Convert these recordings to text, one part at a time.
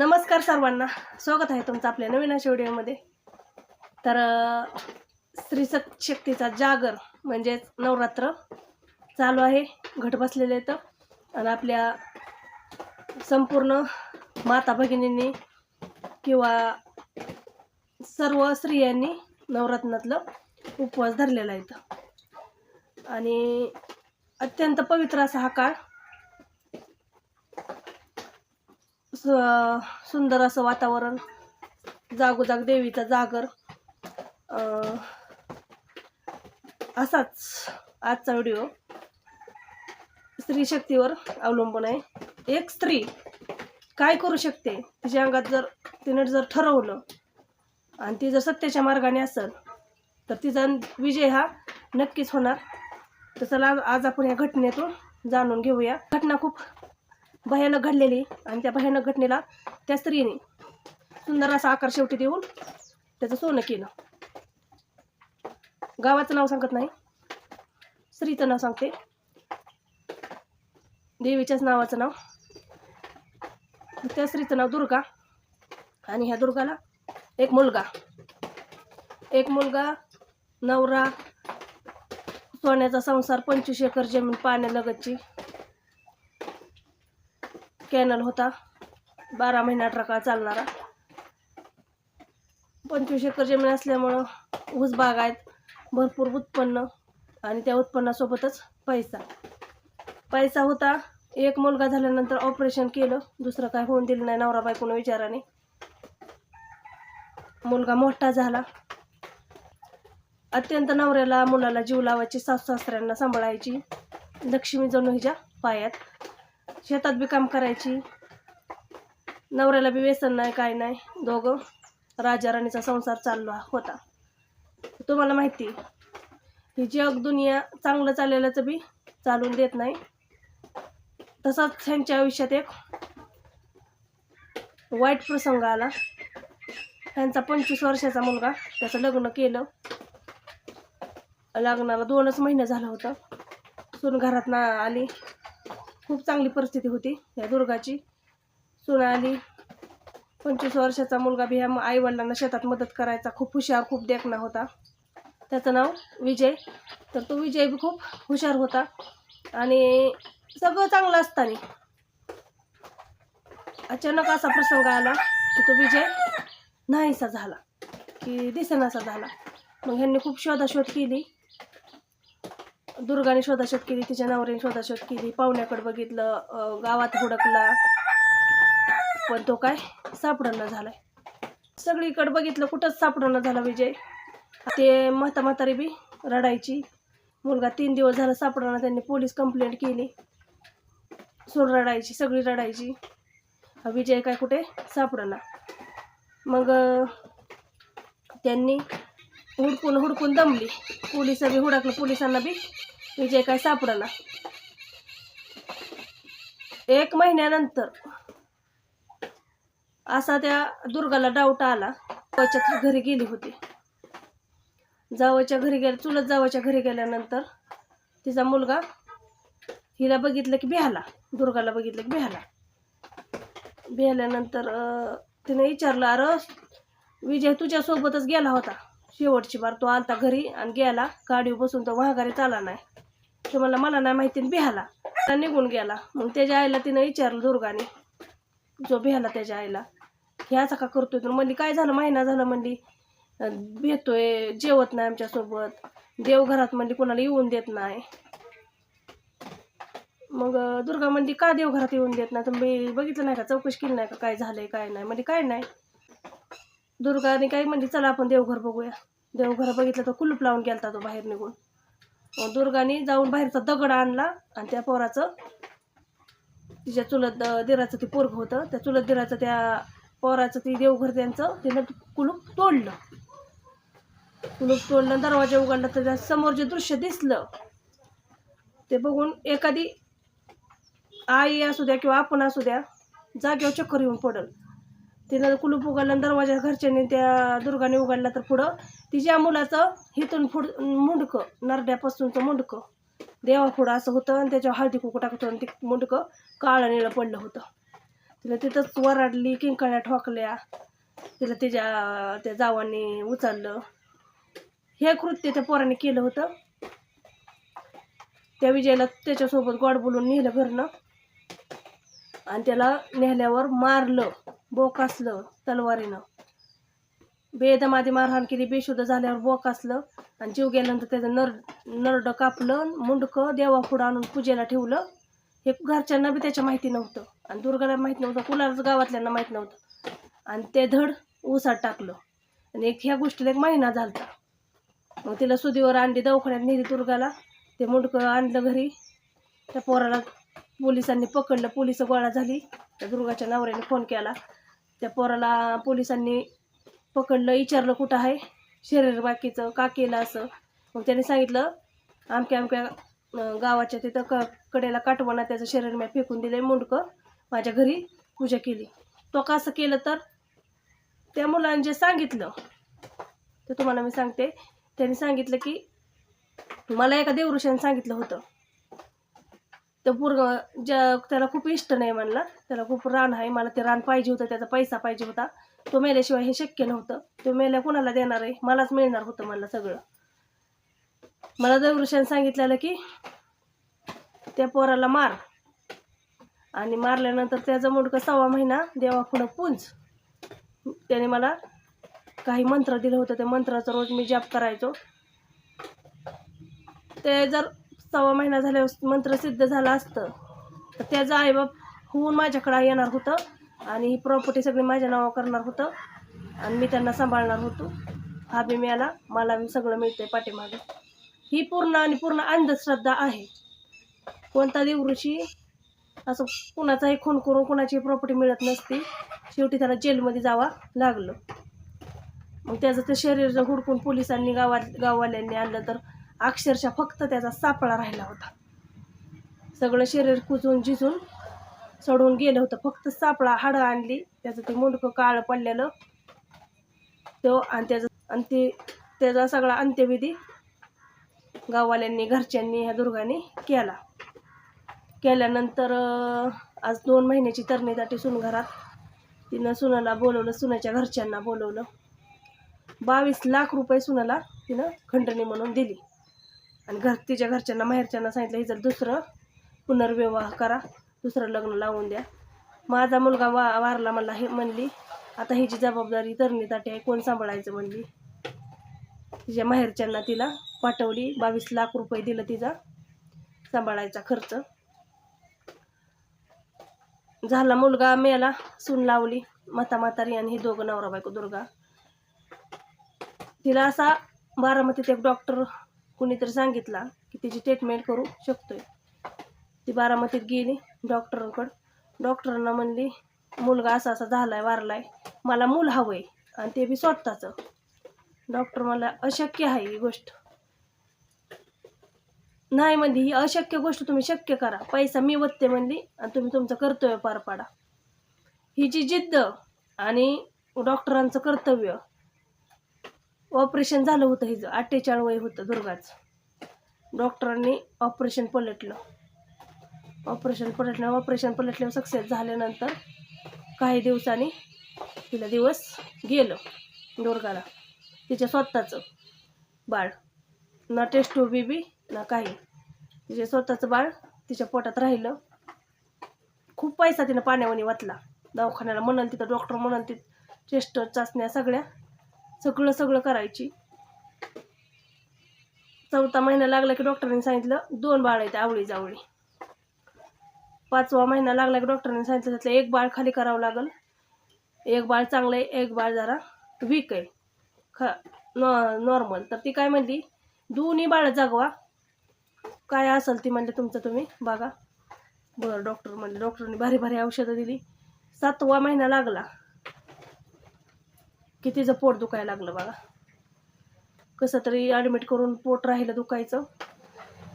नमस्कार सर्वांना. स्वागत आहे तुमचं आपल्या नवीन अशा व्हिडिओमध्ये. तर स्त्री शक्तीचा जागर म्हणजेच नवरात्र चालू आहे. घट बसलेले तर आणि आपल्या संपूर्ण माता भगिनींनी किंवा सर्व स्त्रियांनी नवरत्नातलं उपवास धरलेला आहे. आणि अत्यंत पवित्र असा हा काळ सु- सुंदर असं वातावरण. जागोजाग देवीचा जागर. असाच आजचा व्हिडिओ. स्त्री शक्तीवर अवलंबून आहे. एक स्त्री काय करू शकते? तिच्या अंगात जर तिने जर ठरवलं आणि ती जर सत्याच्या मार्गाने असेल तर तिचा विजय हा नक्कीच होणार. तर चला आज आपण या घटनेतून जाणून घेऊया. घटना खूप भयानक घडलेली आणि त्या भयानक घटनेला त्या स्त्रीने सुंदर असा आकार शेवटी देऊन त्याचं सोनं केलं. गावाचं नाव सांगत नाही. स्त्रीचं नाव सांगते. देवीच्याच नावाचं नाव. त्या स्त्रीचं नाव दुर्गा. आणि ह्या दुर्गाला एक मुलगा. एक मुलगा नवरा सोन्याचा संसार पंचवीस एकर जमीन पाण्यालगतची. कॅनल होता. बारा महिना अठरा काळ चालणारा. पंचवीस एकर जमीन असल्यामुळं ऊस बाग आहेत. भरपूर उत्पन्न आणि त्या उत्पन्नासोबतच पैसा. पैसा होता. एक मुलगा झाल्यानंतर ऑपरेशन केलं. दुसरं काय होऊन दिलं नाही नवरा बायकोनं विचाराने. मुलगा मोठा झाला. अत्यंत नवऱ्याला मुलाला जीव लावायची सासू सासऱ्यांना सांभाळायची लक्ष्मी जणू हिच्या पायात. शेतात बी काम करायची. नवऱ्याला बी व्यसन नाही काय नाही. दोघं राजा राणीचा संसार चालला होता. तुम्हाला माहिती ही जग दुनिया चांगलं चाललेल्याचं बी चालून देत नाही. तसाच त्यांच्या आयुष्यात एक वाईट प्रसंग आला. त्यांचा पंचवीस वर्षाचा मुलगा त्याचं लग्न केलं. लग्नाला दोनच महिने झालं होतं. सून घरात ना आली. खूप चांगली परिस्थिती होती या दुर्गाची. सोनाली आली. पंचवीस वर्षाचा मुलगा बी ह्या आईवडिलांना शेतात मदत करायचा. खूप हुशार खूप देखणा होता. त्याचं नाव विजय. तर तो विजय बी खूप हुशार होता. आणि सगळं चांगलं असताना अचानक असा प्रसंग आला की तो विजय नाहीसा झाला की दिसेनासा झाला. मग ह्यांनी खूप शोधाशोध केली. दुर्गाने शोधाशोध केली तिच्या नवऱ्याने शोधाशोध केली पाहुण्याकडे बघितलं गावात हुडकला. पण तो काय सापडणं झालाय. सगळीकडे बघितलं कुठंच सापडणं झालं विजय. ते म्हाता म्हातारी बी रडायची. मुलगा तीन दिवस झाला सापडणं त्यांनी पोलीस कंप्लेंट केली. सोड रडायची सगळी रडायची. विजय काय कुठे? सापडला मग त्यांनी हुडकून हुडकून दमली. पोलीस बी हुडकलं पोलिसांना बी. विजय काय सापडला. एक महिन्यानंतर असा त्या दुर्गाला डाऊट आला. जावच्या घरी गेली होती. जावच्या घरी गेल्या चुलत जावच्या घरी गेल्यानंतर तिचा मुलगा हिला बघितलं की बिहाला दुर्गाला बघितलं की बिहाला. बिहाल्यानंतर तिने विचारलं अरे विजय तुझ्यासोबतच गेला होता. शेवटची बार तो आलता घरी आणि गेला. गाडीवर बसून तो महागारी चाला नाही. तर मला मला नाही माहिती बिहाला. निघून गेला. मग त्याच्या आईला तिनं विचारलं दुर्गाने जो बिहाला त्याच्या आईला हे का करतोय? तर म्हणली काय झालं? महिना झालं म्हणली भेतोय भेटतोय जेवत नाही आमच्यासोबत. देवघरात म्हणली कोणाला येऊन देत नाही. मग दुर्गा म्हणली का देवघरात येऊन देत नाही? तुम्ही बघितलं नाही का? चौकशी केली नाही का? काय झालंय काय नाही? म्हणजे काय नाही. दुर्गाने काय म्हणली चला आपण देवघर बघूया. देवघर बघितलं तर कुलूप लावून गेलता तो बाहेर निघून. दुर्गाने जाऊन बाहेरचा दगड आणला आणि त्या पोराचं तिच्या चुलत दिराचं ते पोरग होतं. त्या चुलत दिराचं त्या पोराचं ती देवघर त्यांचं तिनं कुलूप तोडलं. कुलूप तोडलं दरवाजा उघडला तर त्या समोर जे दृश्य दिसलं ते बघून एखादी आई असू द्या किंवा आपण असू द्या जागेवर चक्कर येऊन पडल. तिनं कुलूप उघडलं आणि दरवाजा घरच्यांनी त्या दुर्गाने उघडला तर पुढं तिच्या मुलाचं हिथून फुड मुंडकं नरड्यापासूनचं मुंडकं देवा पुढं असं होतं आणि त्याच्यावर हळदी कुकू टाकतो आणि ते मुंडकं काळं निळं पडलं होतं. तिला तिथंच वराडली किंकाळ्या ठोकल्या तिला तिच्या त्या जावांनी उचललं. हे कृत्य त्या पोराने केलं होतं. त्या विजयला त्याच्यासोबत गोड बोलून नेलं घरनं आणि त्याला नेल्यावर मारलं बोकासलं तलवारीनं. बेदमादी मारहाण केली बेशुद्ध झाल्यावर बोकासलं आणि जीव गेल्यानंतर त्याचं नर नरड कापलं मुंडकं देवापुढं आणून पूजेला ठेवलं. हे घरच्यांना बी त्याच्या माहिती नव्हतं आणि दुर्गाला माहीत नव्हतं कुणालाच गावातल्यांना माहीत नव्हतं. आणि ते धड ऊसात टाकलं. आणि एक ह्या गोष्टीला एक महिना झाला मग तिला सुदीवर आणली दवाखान्यात नेली दुर्गाला. ते मुंडकं आणलं घरी. त्या पोराला पोलिसांनी पकडलं पोलीस गोळा झाली. त्या दुर्गाच्या नवऱ्याने फोन केला. त्या पोराला पोलिसांनी पकडलं विचारलं कुठं आहे? शरीर बाकीचं का केलं असं? मग त्याने सांगितलं आमक्या आमक्या गावाच्या तिथं क कडेला काटवाना त्याचं शरीर मी फेकून दिलं मुंडकं. माझ्या घरी पूजा केली. तो कसं केलं तर? त्या मुलाने जे सांगितलं ते तुम्हाला मी सांगते. त्यांनी सांगितलं की मला एका देवऋषाने सांगितलं होतं तो पूर्व ज्या त्याला खूप इष्ट नाही म्हणला. त्याला खूप रान आहे. मला ते रान पाहिजे होतं. त्याचा पैसा पाहिजे होता. तो मेल्याशिवाय हे शक्य नव्हतं. तो मेल्या कोणाला देणार आहे? मलाच मिळणार होतं मला सगळं. मला दगडूशाने सांगितलेलं की त्या पोराला मार. आणि मारल्यानंतर त्याचं मुडकं सव्वा महिना देवापुढं पुंज. त्याने मला काही मंत्र दिलं होतं. त्या मंत्राचा रोज मी जप करायचो. ते जर सव्वा महिना झाल्यावर मंत्र सिद्ध झालं असतं. तर त्याचं आईबाप होऊन माझ्याकडं येणार होतं आणि ही प्रॉपर्टी सगळी माझ्या नावावर करणार होतं आणि मी त्यांना सांभाळणार होतो. हा बी मिळाला मला सगळं मिळतंय पाठीमागे. ही पूर्ण आणि पूर्ण अंधश्रद्धा आहे. कोणता देवऋषी असं कुणाचाही खून करून कुणाची प्रॉपर्टी मिळत नसती. शेवटी त्याला जेलमध्ये जावा लागलं. मग त्याचं ते शरीर जर हुडकून पोलिसांनी गावात गाववाल्यांनी आणलं तर अक्षरशः फक्त त्याचा सापळा राहिला होता. सगळं शरीर कुजून झिजून सडून गेलं होतं. फक्त सापळा हाडं आणली त्याचं ते मुंडकं काळं पडलेलं. तो आणि त्याचं आणि ते त्याचा सगळा अंत्यविधी गाववाल्यांनी घरच्यांनी ह्या दुर्गाने केला. केल्यानंतर आज दोन महिन्याची तरणी सून घरात. तिनं सुनाला बोलवलं सुनाच्या घरच्यांना बोलवलं. बावीस लाख रुपये सुनाला तिनं खंडणी म्हणून दिली. आणि घर तिच्या घरच्यांना माहेरच्यांना सांगितलं ही जर दुसरं पुनर्विवाह करा दुसरं लग्न लावून द्या. माझा मुलगा वा वारला मला हे म्हणली आता हिची जबाबदारी तरणीसाठी आहे कोण सांभाळायचं? म्हणली. तिच्या माहेरच्यांना तिला पाठवली बावीस लाख रुपये दिलं तिचा सांभाळायचा खर्च. झाला मुलगा मेला सून लावली माता म्हातारी आणि ही दोघं नवरा बायको दुर्गा. तिला असा बारामतीत एक डॉक्टर कुणीतरी सांगितला की तिची ट्रीटमेंट करू शकतोय. ती बारामतीत गेली डॉक्टरांकडं डॉक्टरांना म्हणली मुलगा असा असा झालाय वारलाय. मला मूल हवंय आणि ते बी स्वतःचं. डॉक्टर मला अशक्य आहे ही गोष्ट. नाही म्हणली ही अशक्य गोष्ट तुम्ही शक्य करा. पैसा मी वत्ते म्हणली आणि तुम्ही तुमचं कर्तव्य पार पाडा. हिची जिद्द आणि डॉक्टरांचं कर्तव्य ऑपरेशन झालं होतं हिचं अठ्ठेचाळीस वय होतं दुर्गाचं. डॉक्टरांनी ऑपरेशन पलटलं. ऑपरेशन पलटलं ऑपरेशन पलटल्यावर सक्सेस झाल्यानंतर काही दिवसांनी तिला दिवस गेलं दुर्गाला. तिच्या स्वतःचं बाळ ना टेस्ट बीबी ना काही. तिचे स्वतःचं बाळ तिच्या पोटात राहिलं. खूप पैसा तिनं पाण्यावानी वाचला. दवाखान्याला म्हणाल तिथं डॉक्टर म्हणाल तिथं चेस्ट चाचण्या सगळ्या सगळं सगळं करायची. चौथा महिना लागला की डॉक्टरांनी सांगितलं दोन बाळ आहेत आवळी जावळी. पाचवा महिना लागला की डॉक्टरांनी सांगितलं त्यातलं एक बाळ खाली करावं लागल. एक बाळ चांगलं आहे एक बाळ जरा वीक आहे. ख नॉ नॉर्मल तर ती काय म्हणली दोन्ही बाळं जागवा. काय असेल ती म्हणले तुमचं तुम्ही बघा. बरं डॉक्टर म्हणले डॉक्टरने भारी भारी औषधं दिली. सातवा महिना लागला. की तिचं पोट दुखायला लागलं बघा. कसं तरी ॲडमिट करून पोट राहिलं दुखायचं.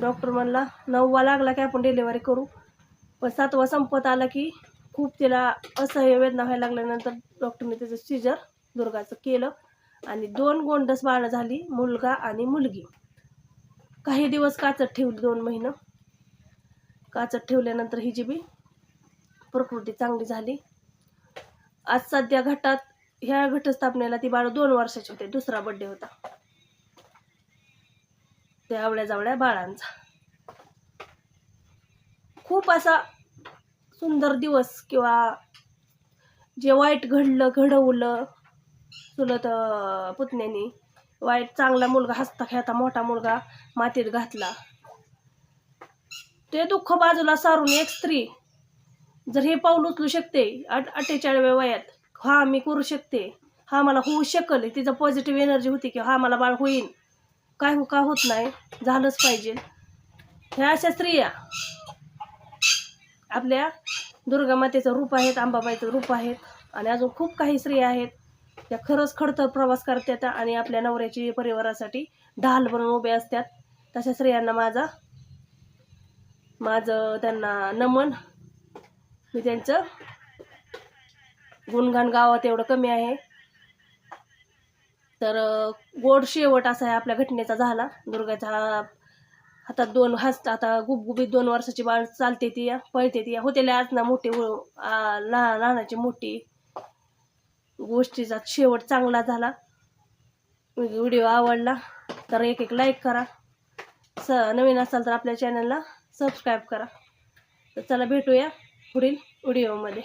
डॉक्टर म्हणला नववा लागला की आपण डिलेवरी करू. पण सातवा संपत आला की खूप तिला असह्य वेदना व्हायला लागल्यानंतर डॉक्टरने त्याचं सिजर दुर्गाचं केलं. आणि दोन गोंडस बाळं झाली मुलगा आणि मुलगी. काही दिवस काचत ठेवली दोन महिनं. काचत ठेवल्यानंतर हिची बी प्रकृती चांगली झाली. आज सध्या घटात ह्या घटस्थापनेला ती बाळ दोन वर्षाची होते. दुसरा बड्डे होता. ते आवळ्या जावळ्या बाळांचा. खूप असा सुंदर दिवस किंवा जे वाईट घडलं घडवलं चुलत पुतण्यानी. वाईट चांगला मुलगा हसता खेळता मोठा मुलगा मातीत घातला. ते दुःख बाजूला सारून एक स्त्री जर हे पाऊल उचलू शकते अट अठ्ठेचाळव्या वयात हा मी करू शकते. हा मला होऊ शकल. तिचं पॉझिटिव्ह एनर्जी होती की हा मला बाळ होईल काय हो का होत नाही? झालंच पाहिजे. ह्या अशा स्त्रिया. आपल्या दुर्गा मातेचं रूप आहेत अंबाबाईचं रूप आहेत आणि अजून खूप काही स्त्रिया आहेत. त्या खरंच खडतर प्रवास करतात आणि आपल्या नवऱ्याची परिवारासाठी ढाल बनून उभे असतात. तशा स्त्रियांना माझा माझं त्यांना नमन. मी त्यांचं गुणगान गावात एवढं कमी आहे. तर गोड शेवट असा आहे आपल्या घटनेचा झाला. दुर्गाच्या हातात दोन हस्त आता गुबगुबीत दोन वर्षाची बाळ चालते ती या पळते ती. या होतेले आज ना मोठी लहान लहानाची मोठी गोष्टीचा शेवट चांगला झाला. व्हिडिओ आवडला तर एक एक लाईक करा. स नवीन असाल तर आपल्या चॅनलला सबस्क्राईब करा. तर चला भेटूया पुढील व्हिडिओमध्ये